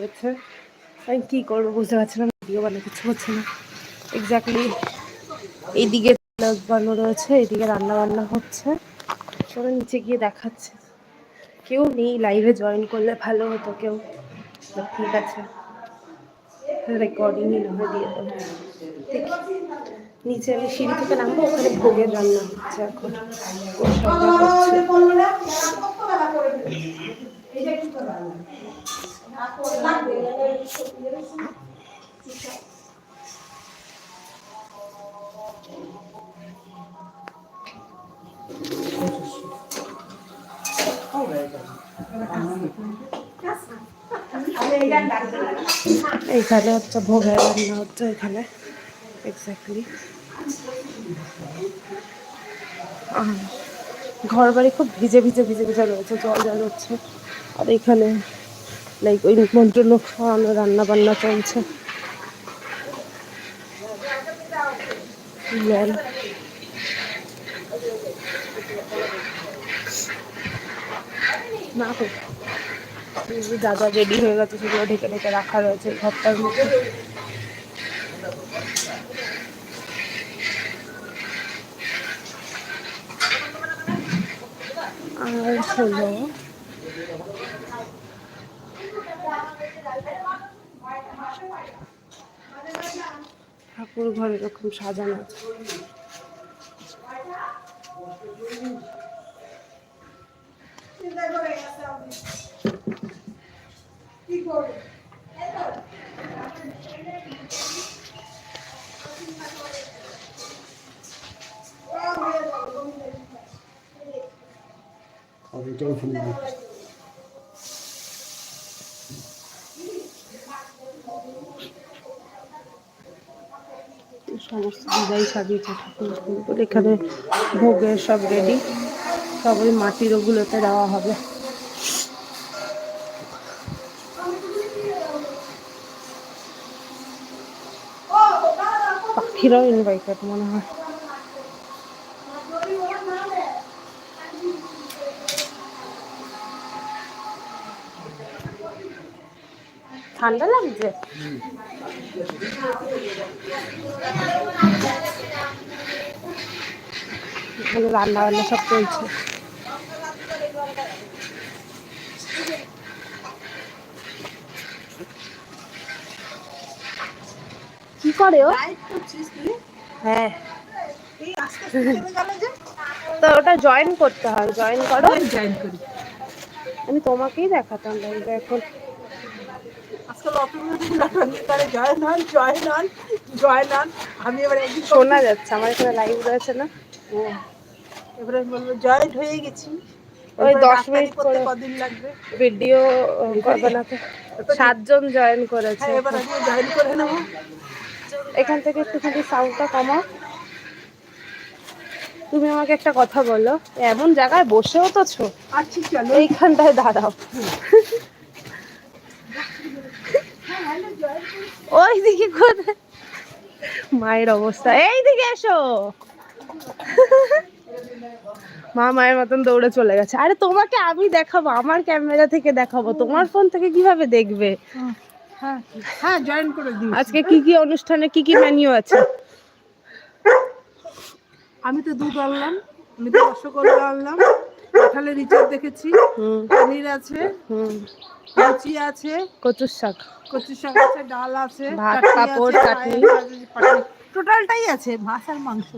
হয়েছে আমি কী করব বুঝতে পারছি না ভিডিও বানাতে কিছু হচ্ছে না। এক্স্যাক্টলি এইদিকে বানানো রয়েছে, এইদিকে রান্না বান্না হচ্ছে। চলো নিচে গিয়ে দেখাচ্ছে। কেউ নেই লাইভে জয়েন করলে ভালো হতো কেউ। ঠিক আছে। রেকর্ডিংই না দিয়ে দেবো। নিচে আমি সিঁড়ি থেকে নামবো, ওখানে ভোগের রান্না হচ্ছে এখন। এইখানে হচ্ছে ভোগের রান্না হচ্ছে এখানে এক্স্যাক্টলি ঘর বাড়ি খুব ভিজে ভিজে ভিজে ভিজে রয়েছে, জল জল হচ্ছে। আর এখানে লাইক ওই নিমন্ত্রণ খাওয়ানো রান্না বান্না চলছে। না দাদা রেডি হয়ে গেছে, সেগুলো ঢেকে ঢেকে রাখা রয়েছে ঘরটার মধ্যে। আর হলো ঠাকুর ঘর এরকম সাজানো আছে। এটাও ফেলে দিই সমস্ত বিদায় সাজিয়েছে ঠাকুর এখানে ভোগের সব রেডি সব ওই মাটির ওগুলোতে দেওয়া হবে। পাখিরাও ইনভাইটেড মনে হয়। ঠান্ডা লাগছে? এখানে রান্না বান্না সব চলছে। কি করে ও? হ্যাঁ। তো ওটা জয়েন করতে হয় জয়েন করো। জয়েন করি। আমি তোমাকেই দেখাতাম এখন শোনা যাচ্ছে আমার এখানে লাইভ রয়েছে না? এবারে বলব জয়েন হয়ে গেছি। ওই দশ মিনিট করে কদিন লাগবে? ভিডিও সাতজন জয়েন করেছে। হ্যাঁ এবার আমি জয়েন করে নেব। এখান থেকে একটুখানি সাউন্ডটা কমাও। তুমি আমাকে একটা কথা বলো এমন জায়গায় বসেও তো ছো। আচ্ছা চলো। এইখানটায় দাঁড়াও। ওই দিকে কোথায়? মায়ের অবস্থা। এই দিকে এসো। মা মায়ের মতন দৌড়ে চলে গেছে। আরে তোমাকে আমি দেখাবো আমার ক্যামেরা থেকে দেখাবো। তোমার ফোন থেকে কীভাবে দেখবে? হ্যাঁ হ্যাঁ জয়েন করে দিই আজকে কি কি অনুষ্ঠানে কি কি মেনু আছে? আমি তো দুধ আনলাম আমি তো রসগোল্লা আনলাম। কাঁঠালের রিচার্জ দেখেছি। হুম। পনির আছে হুম। লুচি আছে কচুর শাক। কচুর শাক আছে ডাল আছে ভাত, পাঁপড়, চাটনি। টোটালটাই আছে মাছ আর মাংস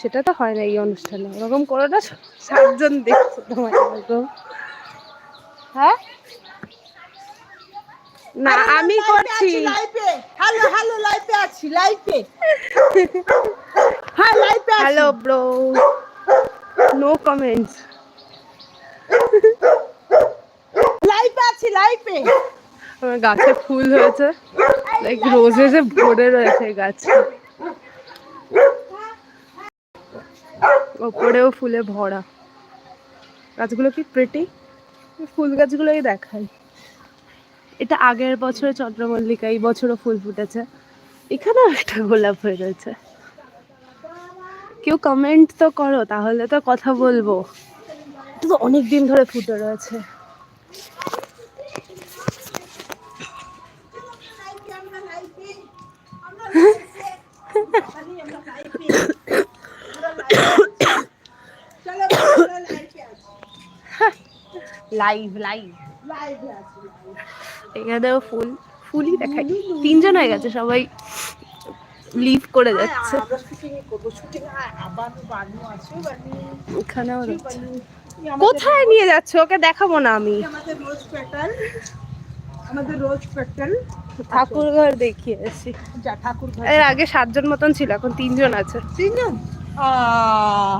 সেটা তো হয় না এই অনুষ্ঠানে। ওরকম করো না সাতজন দেখছ তোমার এরকম। হ্যাঁ? না আমি করছি। লাইভে হ্যালো হ্যালো লাইভে আছি লাইভে হ্যাঁ লাইভে আছি। হ্যালো ব্রো নো কমেন্টস লাইভে আছি লাইভে আমার গাছে ফুল হয়েছে। লাইক রোজেসে ভরে রয়েছে গাছে। ওপরেও ফুলে ভরা। গাছগুলো কি প্রেটি ফুল গাছগুলোই দেখাই। এটা আগের বছরে চন্দ্রমল্লিকা, এই বছরও ফুল ফুটেছে। এখানেও একটা গোলাপ হয়ে রয়েছে। কেউ কমেন্ট তো করো, তাহলে তো কথা বলব। এটা অনেক দিন ধরে ফুটে রয়েছে। লাইভ লাইভ এখানে ফুল ফুলই দেখাই তিনজন হয়ে গেছে সবাই লিভ করে যাচ্ছে। এখানেও কোথায় নিয়ে যাচ্ছে? ওকে দেখাবো না আমি। আমাদের রোজ প্যাটার্ন ঠাকুর ঘর দেখিয়ে আসি। ঠাকুর এর আগে সাতজন মতন ছিল এখন তিনজন আছে। তিনজন?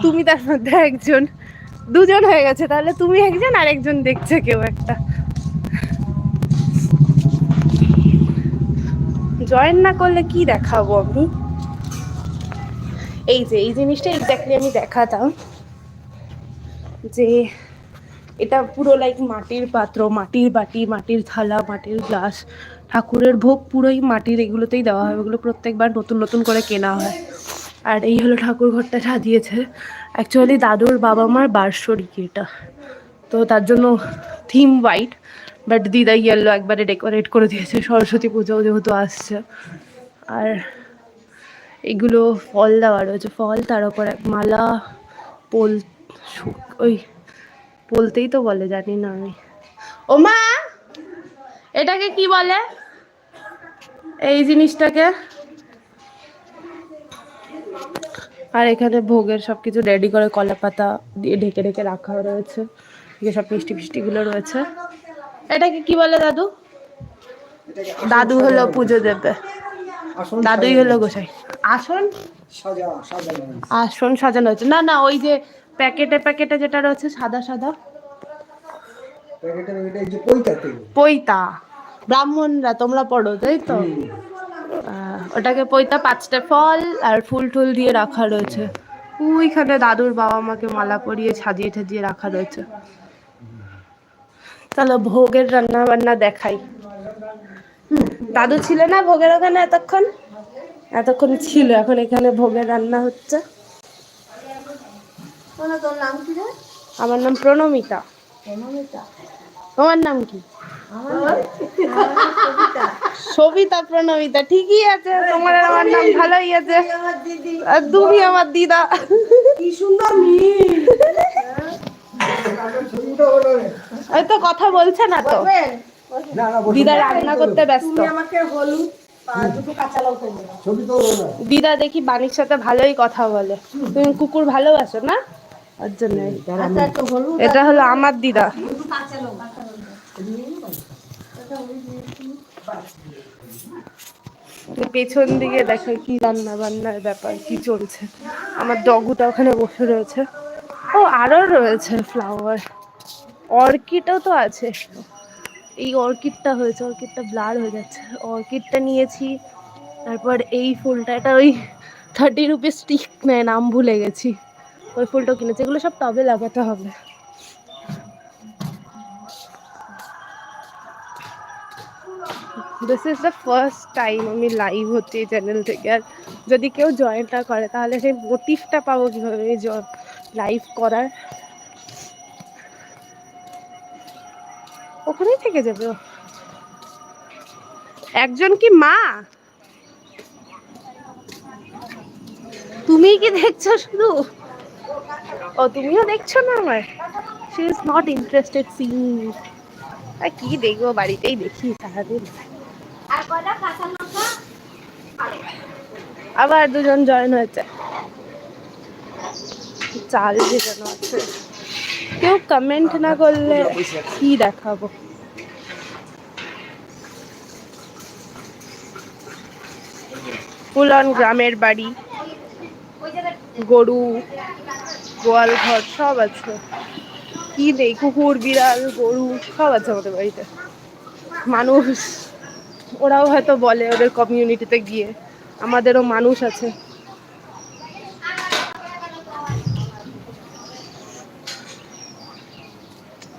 তুমি তার মধ্যে একজন, দুজন হয়ে গেছে, তাহলে তুমি একজন আর একজন দেখছে কেউ একটা। জয়েন না করলে কি দেখাবো আমি? এই যে, এই জিনিসটা এক্স্যাক্টলি আমি দেখাতাম যে এটা পুরো লাইক মাটির পাত্র, মাটির বাটি, মাটির থালা, মাটির গ্লাস ঠাকুরের ভোগ পুরোই মাটির, এগুলোতেই দেওয়া হয়। ওগুলো প্রত্যেকবার নতুন নতুন করে কেনা হয়। আর এই হলো ঠাকুর ঘরটা সাজিয়েছে অ্যাকচুয়ালি দাদুর বাবা মার বার্ষরিক এটা। তো তার জন্য থিম হোয়াইট বাট দিদা ইয়েলো একবারে ডেকোরেট করে দিয়েছে। সরস্বতী পুজো যেহেতু আসছে। আর এগুলো ফল দেওয়া রয়েছে। ফল তার উপর এক মালা, পোল ওই বলতেই তো বলে, জানি না আমি। ও মা! এটাকে কি বলে? এই জিনিসটাকে আর এখানে ভোগের সব কিছু রেডি করে কলা পাতা দিয়ে ঢেকে ঢেকে রাখা রয়েছে। এদিকে সব মিষ্টি ফিষ্টিগুলো রয়েছে। এটাকে কি বলে দাদু? দাদু হলো পুজো দেবে। দাদুই হলো গোসাই। আসন? আসন সাজানো হয়েছে। না না ওই যে প্যাকেটে প্যাকেটে যেটা রয়েছে সাদা সাদা। পৈতা ব্রাহ্মণরা তোমরা পড়ো তাই তো? ওটাকে পৈতা পাঁচটা ফল আর ফুল টুল দিয়ে রাখা রয়েছে। ওইখানে দাদুর বাবা মাকে মালা পরিয়ে সাজিয়ে ঠাজিয়ে রাখা রয়েছে। তাহলে ভোগের রান্না বান্না দেখাই দাদু ছিল না ভোগের ওখানে এতক্ষণ? এতক্ষণ ছিল এখন এখানে ভোগের রান্না হচ্ছে। তোর নাম কি রে? আমার নাম প্রণমিতা। প্রণমিতা। তোমার নাম কি? সবিতা প্রণমিতা ঠিকই আছে তোমার আর আমার নাম ভালোই আছে। আর তুমি আমার দিদা। কি সুন্দর। এই তো কথা বলছে না তো। দিদা রান্না করতে ব্যস্ত। আমাকে হলুদ আর দুটো কাঁচা লঙ্কা দেবে ছবি তো হলো না দিদা দেখি বাণীর সাথে ভালোই কথা বলে। তুমি কুকুর ভালোবাসো না? ওর জন্য আচ্ছা এটা হলো আমার দিদা। পেছন দিকে দেখো কি রান্না বান্নার ব্যাপার, কি চলছে। আমার ডগুটা ওখানে বসে রয়েছে। ও, আরও রয়েছে ফ্লাওয়ার অর্কিডও তো আছে। এই অর্কিডটা হয়েছে, অর্কিডটা ব্লার হয়ে যাচ্ছে। অর্কিডটা নিয়েছি, তারপর এই ফুলটা, এটা ওই থার্টি রুপিস স্টিক নেয় নাম ভুলে গেছি। ওই ফুলটাও কিনেছি। এগুলো সব টবে লাগাতে হবে। This is the first time আমি লাইভ হচ্ছি এই চ্যানেল থেকে। আর যদি কেউ জয়েনটা করে, তাহলে সেই মোটিভটা পাবো কীভাবে লাইভ করার। ওখানেই থেকে যাবে একজন কি মা? তুমি কি দেখছ শুধু? ও, তুমিও দেখছ না আমার she is not interested sing আর কি দেখব, বাড়িতেই দেখি, সারাদিন। আবার দুজন জয়েন হয়েছে। চাল ভেজানো আছে। কেউ কমেন্ট না করলে কি দেখাবো? ফুলন গ্রামের বাড়ি, গরু, গোয়াল ঘর, সব আছে। কি নেই কুকুর, বিড়াল, গরু, সব আছে আমাদের বাড়িতে। মানুষ, ওরাও হয়তো বলে ওদের কমিউনিটিতে গিয়ে। আমাদেরও মানুষ আছে।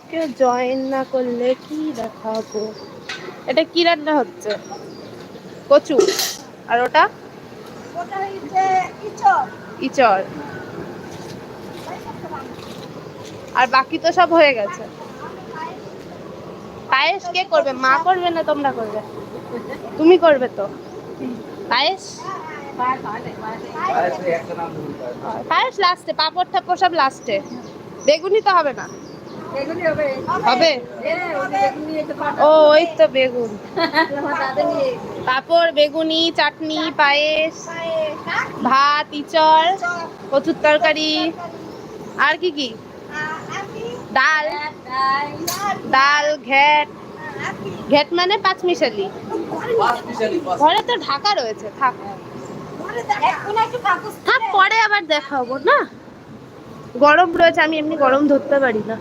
কেউ জয়েন না করলে কি দেখাবো? এটা কি রান্না হচ্ছে? কচু। আর ওটা? ইচড়। আর বাকি তো সব হয়ে গেছে। পায়েস কে করবে? মা করবে না তোমরা করবে? তুমি করবে তো? পায়েস? পায়েস লাস্টে পাপড় টাপড় সব লাস্টে বেগুনি তো হবে না। হবে? ও ওই তো বেগুন। পাঁপড় বেগুনি চাটনি পায়েস ভাত ইচড় কচুর তরকারি। আর কি কি? ডাল। ডাল ঘ্যাট। ঘ্যাট মানে পাঁচ মিশালি। ঘরে তো ঢাকা রয়েছে থাক। থাক পরে আবার দেখাবো না? গরম রয়েছে আমি এমনি গরম ধরতে পারি না।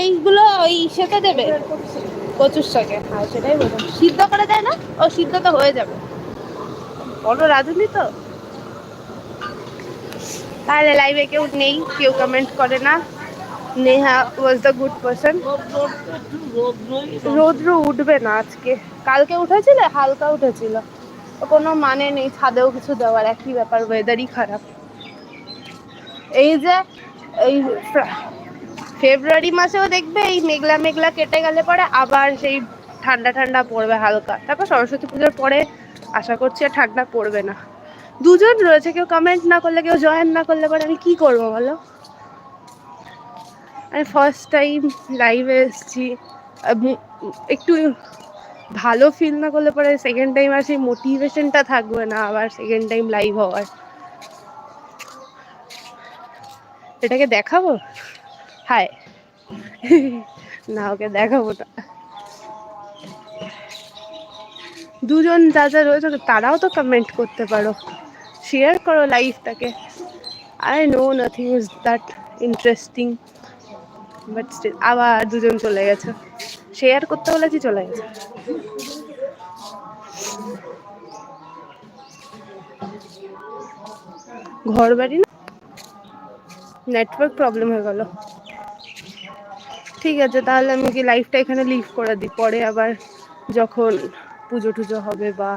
এইগুলো ওই সেটা দেবে? কচুর শাকে। হ্যাঁ সেটাই বললাম। সিদ্ধ করে দেয় না? ও সিদ্ধ তো হয়ে যাবে। বড় রাঁধুনি তো? তাহলে লাইভে কেউ নেই কেউ কমেন্ট করে না। Neha was the good person রৌদ্র উঠবে না আজকে। কালকে উঠেছিল? হালকা উঠেছিল। কোনো মানে নেই, ছাদেও কিছু দেওয়ার। একই ব্যাপার ওয়েদারই খারাপ। এই যে, এই ফেব্রুয়ারি মাসেও দেখবে এই মেঘলা মেঘলা কেটে গেলে পরে আবার সেই ঠান্ডা ঠান্ডা পড়বে হালকা। তারপর সরস্বতী পুজোর পরে আশা করছি আর ঠান্ডা পড়বে না। দুজন রয়েছে, কেউ কমেন্ট না করলে, কেউ জয়েন না করলে পরে আমি কি করব বলো? আমি ফার্স্ট টাইম লাইভে এসেছি। একটু ভালো ফিল না করলে পরে সেকেন্ড টাইম আর সেই মোটিভেশনটা থাকবে না, আবার সেকেন্ড টাইম লাইভ হওয়ার। এটাকে দেখাবো? হাই না, ওকে দেখাবো না। দুজন যা যা রয়েছে তারাও তো কমেন্ট করতে পারো। শেয়ার করো লাইফটাকে I know nothing is that interesting but still আবার দুজন চলে গেছে। শেয়ার করতে বলেছি চলে গেছে। ঘর বাড়ি না? নেটওয়ার্ক প্রবলেম হয়ে গেল। ঠিক আছে, তাহলে আমি কি লাইফটা এখানে লিভ করে দিই? পরে আবার যখন পুজো টুজো হবে বা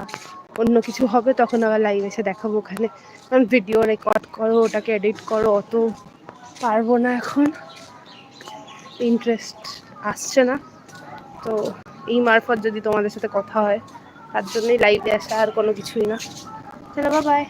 অন্য কিছু হবে, তখন আবার লাইভ এসে দেখাবো ওখানে। কারণ ভিডিও রেকর্ড করো, ওটাকে এডিট করো, অত পারব না এখন। ইন্টারেস্ট আসছে না। তো এই মারফত যদি তোমাদের সাথে কথা হয়, তার জন্যই লাইভে আসা আর কোনো কিছুই না। চলো বাই